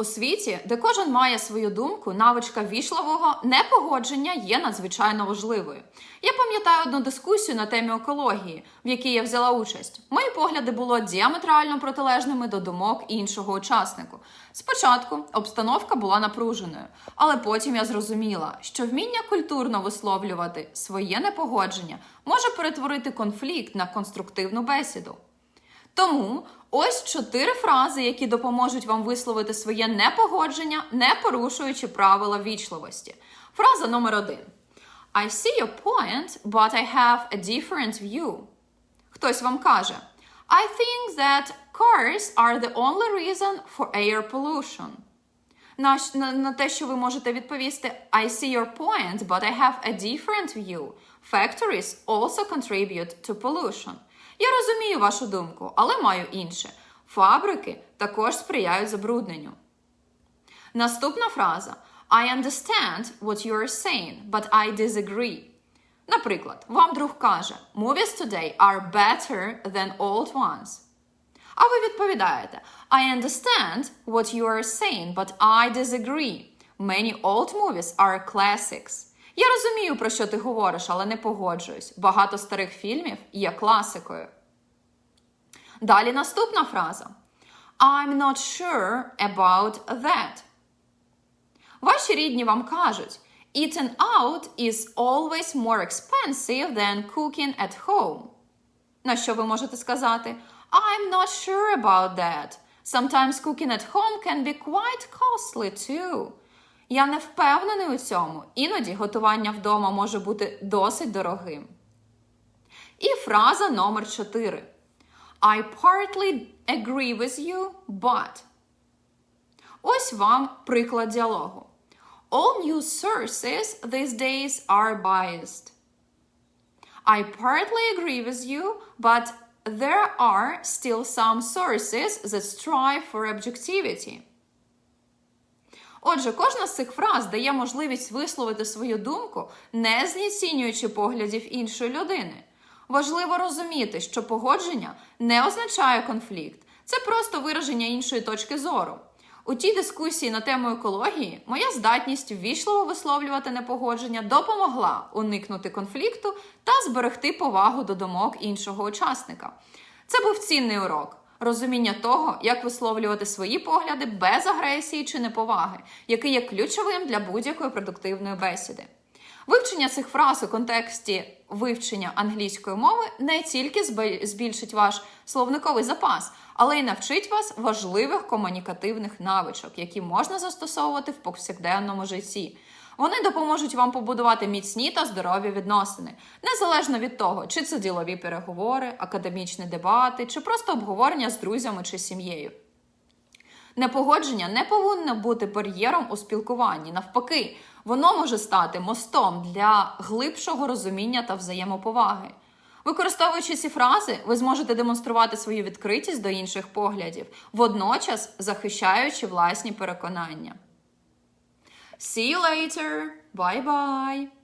У світі, де кожен має свою думку, навичка вічливого непогодження є надзвичайно важливою. Я пам'ятаю одну дискусію на темі екології, в якій я взяла участь. Мої погляди були діаметрально протилежними до думок іншого учаснику. Спочатку обстановка була напруженою, але потім я зрозуміла, що вміння культурно висловлювати своє непогодження може перетворити конфлікт на конструктивну бесіду. Тому ось чотири фрази, які допоможуть вам висловити своє непогодження, не порушуючи правила вічливості. Фраза номер один. I see your point, but I have a different view. Хтось вам каже: I think that cars are the only reason for air pollution. На, на, на те, що ви можете відповісти I see your point, but I have a different view. Factories also contribute to pollution. Я розумію вашу думку, але маю інше. Фабрики також сприяють забрудненню. Наступна фраза I understand what you are saying, but I disagree. Наприклад, вам друг каже Movies today are better than old ones. А ви відповідаєте I understand what you are saying, but I disagree. Many old movies are classics. Я розумію, про що ти говориш, але не погоджуюсь. Багато старих фільмів є класикою. Далі наступна фраза. I'm not sure about that. Ваші рідні вам кажуть Eating out is always more expensive than cooking at home. На що ви можете сказати? I'm not sure about that. Sometimes cooking at home can be quite costly too. Я не впевнений у цьому. Іноді готування вдома може бути досить дорогим. І фраза номер 4. I partly agree with you, but. Ось вам приклад діалогу. All news sources these days are biased. I partly agree with you, but there are still some sources that strive for objectivity. Отже, кожна з цих фраз дає можливість висловити свою думку, не знецінюючи поглядів іншої людини. Важливо розуміти, що погодження не означає конфлікт, це просто вираження іншої точки зору. У тій дискусії на тему екології моя здатність ввічливо висловлювати непогодження допомогла уникнути конфлікту та зберегти повагу до думок іншого учасника. Це був цінний урок. Розуміння того, як висловлювати свої погляди без агресії чи неповаги, який є ключовим для будь-якої продуктивної бесіди. Вивчення цих фраз у контексті вивчення англійської мови не тільки збільшить ваш словниковий запас, але й навчить вас важливих комунікативних навичок, які можна застосовувати в повсякденному житті. Вони допоможуть вам побудувати міцні та здорові відносини, незалежно від того, чи це ділові переговори, академічні дебати, чи просто обговорення з друзями чи сім'єю. Непогодження не повинно бути бар'єром у спілкуванні. Навпаки, воно може стати мостом для глибшого розуміння та взаємоповаги. Використовуючи ці фрази, ви зможете демонструвати свою відкритість до інших поглядів, водночас захищаючи власні переконання. See you later. Bye bye.